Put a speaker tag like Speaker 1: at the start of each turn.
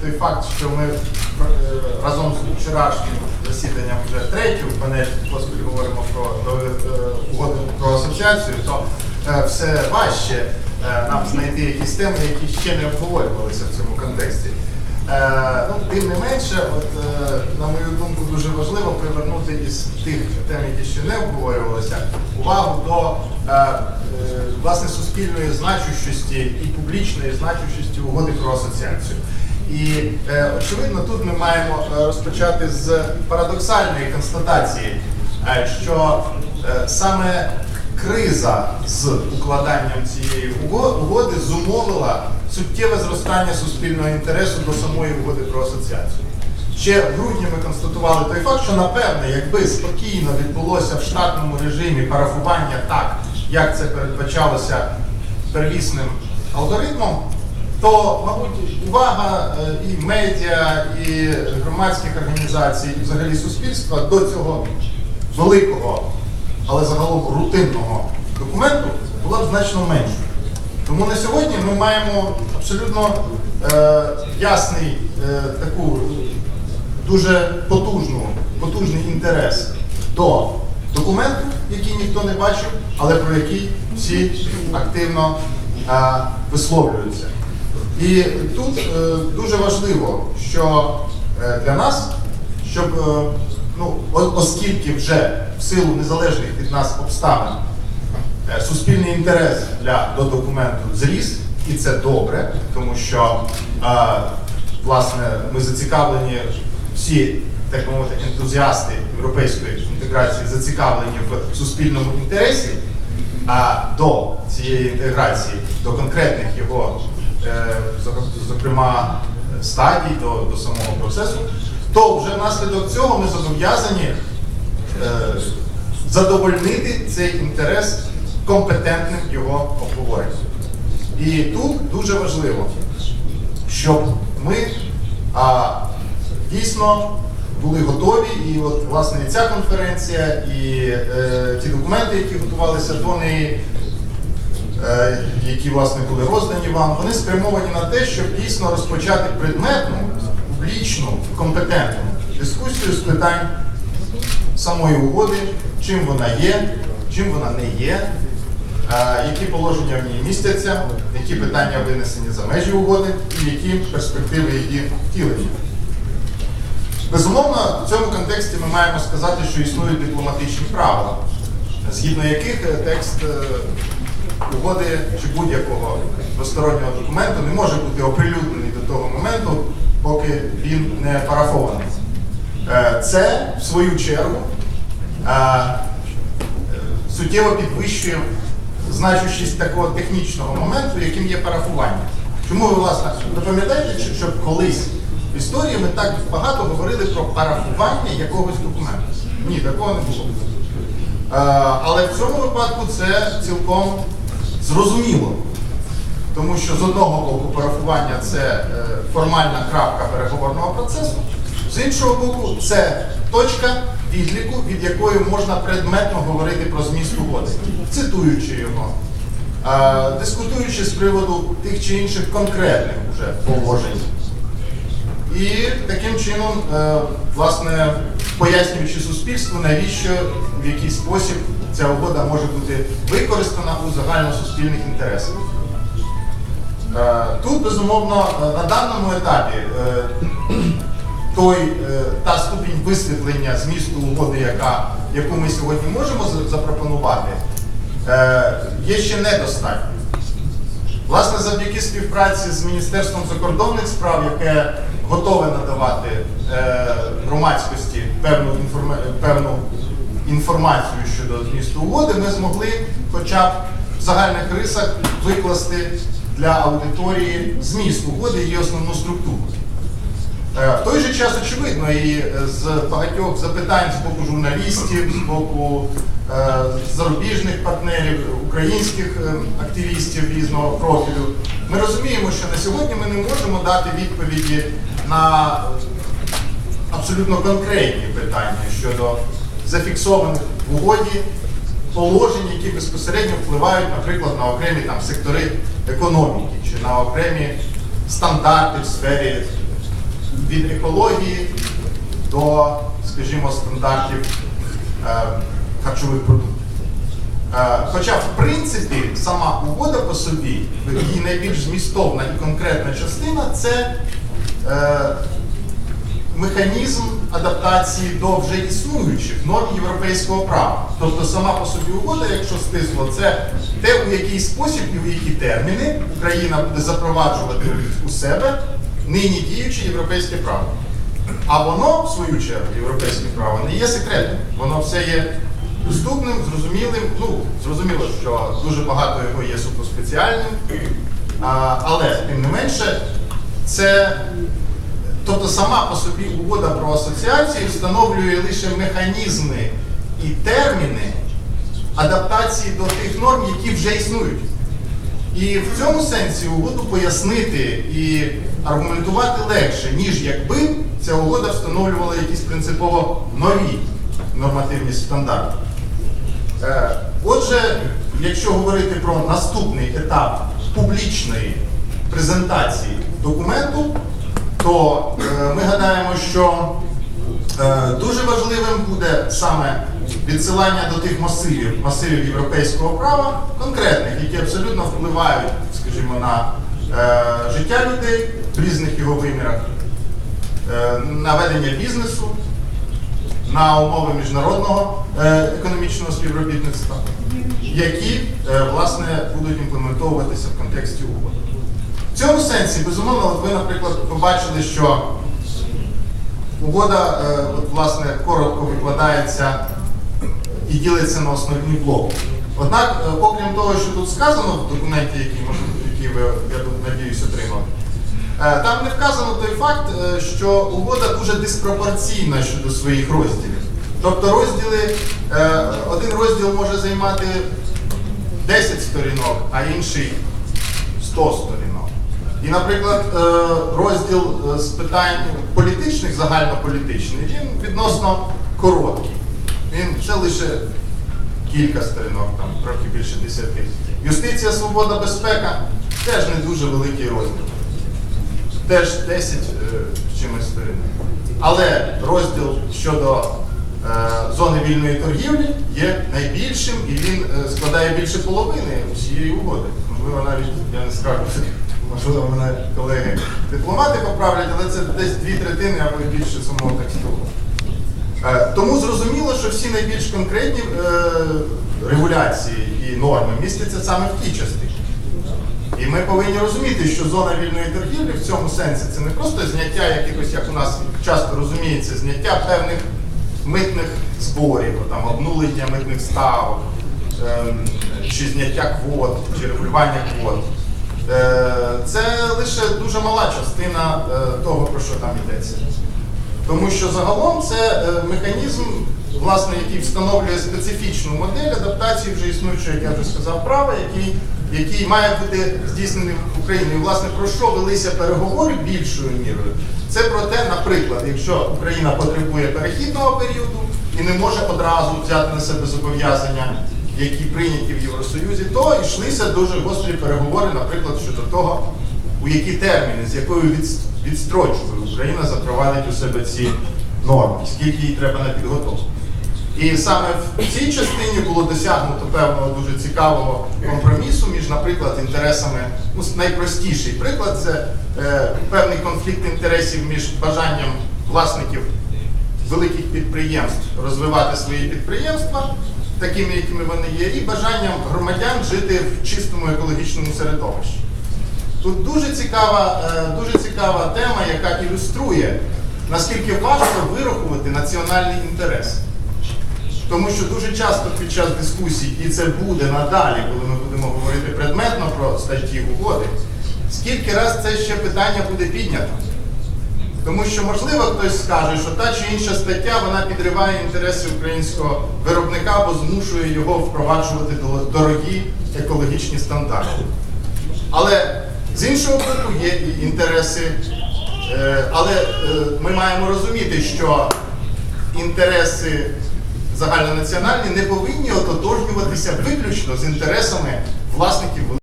Speaker 1: той факт, що ми е, разом з вчорашнім засіданням вже третю панель поспіль говоримо про е, угоду про асоціацію, то е, все важче нам знайти якісь теми, які ще не обговорювалися в цьому контексті. Ну, тим не менше, от, на мою думку, дуже важливо привернути із тих тем, які ще не обговорювалися, увагу до власне суспільної значущості і публічної значущості угоди про асоціацію. І е, очевидно, тут ми маємо е, розпочати з парадоксальної констатації, е, що е, саме криза з укладанням цієї угоди зумовила суттєве зростання суспільного інтересу до самої угоди про асоціацію. Ще в грудні ми констатували той факт, що напевне, якби спокійно відбулося в штатному режимі парафування так, як це передбачалося первісним алгоритмом, то, мабуть, увага е, і медіа, і громадських організацій, і взагалі суспільства до цього великого, але загалом рутинного документу була б значно меншою. Тому на сьогодні ми маємо абсолютно е, ясний е, таку дуже потужну, потужний інтерес до документу, який ніхто не бачив, але про який всі активно е, висловлюються. І тут е, дуже важливо, що е, для нас, щоб, е, ну, оскільки вже в силу незалежних від нас обставин Е, Суспільний інтерес для, до документу зріс, і це добре, тому що е, власне ми зацікавлені всі, так би мовити, ентузіасти європейської інтеграції зацікавлені в суспільному інтересі, а до цієї інтеграції, до конкретних його, зокрема, стадій, до, до самого процесу, то вже внаслідок цього ми зобов'язані е, задовольнити цей інтерес компетентним його обговоренням. І тут дуже важливо, щоб ми а, дійсно були готові, і от власне ця конференція, і е, ті документи, які готувалися до неї, які власне були роздані вам, вони спрямовані на те, щоб дійсно розпочати предметну, публічну, компетентну дискусію з питань самої угоди, чим вона є, чим вона не є, е, які положення в ній містяться, які питання винесені за межі угоди і які перспективи її втілення. Безумовно, в цьому контексті ми маємо сказати, що існують дипломатичні правила, згідно яких е, текст е, угоди чи будь-якого двостороннього документу не може бути оприлюднений до того моменту, поки він не парафований. Е, Це, в свою чергу, е, суттєво підвищує значущість такого технічного моменту, яким є парафування. Чому ви, власне, ви пам'ятаєте, що- що колись в історії ми так багато говорили про парафування якогось документу? Ні, такого не було. Е, Але в цьому випадку це цілком зрозуміло. Тому що з одного боку парафування це е, формальна крапка переговорного процесу, з іншого боку, це точка відліку, від якої можна предметно говорити про зміст угоди, цитуючи його, е, дискутуючи з приводу тих чи інших конкретних уже положень. І таким чином, е, власне, пояснюючи суспільству, навіщо в який спосіб ця угода може бути використана у загальносуспільних інтересах. Е, Тут, безумовно, е, на даному етапі е, той, та ступінь висвітлення змісту угоди, яка, яку ми сьогодні можемо запропонувати, є ще недостатньою. Власне, завдяки співпраці з Міністерством закордонних справ, яке готове надавати громадськості певну, інформа... певну інформацію щодо змісту угоди, ми змогли хоча б в загальних рисах викласти для аудиторії зміст угоди і її основну структуру. Е, В той же час, очевидно, і е, з багатьох запитань з боку журналістів, з боку е, зарубіжних партнерів, українських активістів різного профілю, ми розуміємо, що на сьогодні ми не можемо дати відповіді на абсолютно конкретні питання щодо зафіксованих в угоді положень, які безпосередньо впливають, наприклад, на окремі там сектори економіки чи на окремі стандарти в сфері від екології до, скажімо, стандартів е, харчових продуктів. Е, Хоча, в принципі, сама угода по собі, її найбільш змістовна і конкретна частина це е, механізм адаптації до вже існуючих норм європейського права. Тобто сама по собі угода, якщо стисло, це те, у який спосіб і в які терміни Україна буде запроваджувати у себе нині діюче європейське право. А воно, в свою чергу, європейське право, не є секретним. Воно все є доступним, зрозумілим. Ну, зрозуміло, що дуже багато його є суто спеціальним. Але, тим не менше, це Тобто сама по собі угода про асоціацію встановлює лише механізми і терміни адаптації до тих норм, які вже існують. І в цьому сенсі угоду пояснити і аргументувати легше, ніж якби ця угода встановлювала якісь принципово нові нормативні стандарти. Е, Отже, якщо говорити про наступний етап публічної презентації документу, то е, ми гадаємо, що е, дуже важливим буде саме відсилання до тих масивів, масивів європейського права, конкретних, які абсолютно впливають, скажімо, на е, життя людей в різних його вимірах, на ведення бізнесу, на умови міжнародного економічного співробітництва, які власне будуть імплементовуватися в контексті угоди. В цьому сенсі, безумовно, от ви, наприклад, побачили, що угода е, от, власне коротко викладається і ділиться на основні блоки. Однак, е, окрім того, що тут сказано в документі, який, який ви, я надіюсь, отримали, е, там не вказано той факт, що угода дуже диспропорційна щодо своїх розділів. Тобто розділи, один розділ може займати 10 сторінок, а інший 100 сторінок. І, наприклад, е, розділ е, з питань політичних, загальнополітичних, він відносно короткий. Він це лише кілька сторінок, там трохи більше десяти. Юстиція, свобода, безпека теж не дуже великий розділ. Теж 10 е, чимось сторінок. Але розділ щодо зони вільної торгівлі є найбільшим і він складає більше половини усієї угоди. Можливо, навіть я не скажу, можливо, мене колеги дипломати поправлять, але це десь дві третини або більше самого тексту. Е, Тому зрозуміло, що всі найбільш конкретні е, регуляції і норми містяться саме в тій частині. І ми повинні розуміти, що зона вільної торгівлі в цьому сенсі це не просто зняття якихось, як у нас часто розуміється, зняття певних митних зборів, там, обнулення митних ставок, ем, чи зняття квот, чи регулювання квот. Е, Це лише дуже мала частина е, того, про що там йдеться. Тому що загалом це е, механізм, власне, який встановлює специфічну модель адаптації вже існуючого, як я вже сказав, права, який, який має бути здійснений Україною. І, власне, про що велися переговори більшою мірою? Це про те, наприклад, якщо Україна потребує перехідного періоду і не може одразу взяти на себе зобов'язання, які прийняті в Євросоюзі, то йшлися дуже гострі переговори, наприклад, щодо того, у які терміни, з якою відстрочкою Україна запровадить у себе ці норми, скільки їй треба на підготовку. І саме в цій частині було досягнуто певного дуже цікавого компромісу між, наприклад, інтересами, ну, найпростіший приклад це е, певний конфлікт інтересів між бажанням власників великих підприємств розвивати свої підприємства, такими, якими вони є, і бажанням громадян жити в чистому екологічному середовищі. Тут дуже цікава, е, дуже цікава тема, яка ілюструє, наскільки важко вирахувати національний інтерес. Тому що дуже часто під час дискусій, і це буде надалі, коли ми будемо говорити предметно про статті угоди, скільки раз це ще питання буде піднято. Тому що, можливо, хтось скаже, що та чи інша стаття вона підриває інтереси українського виробника або змушує його впроваджувати дорогі екологічні стандарти. Але з іншого боку є і інтереси. Е, Але е, ми маємо розуміти, що інтереси загальнонаціональні не повинні ототожнюватися виключно з інтересами власників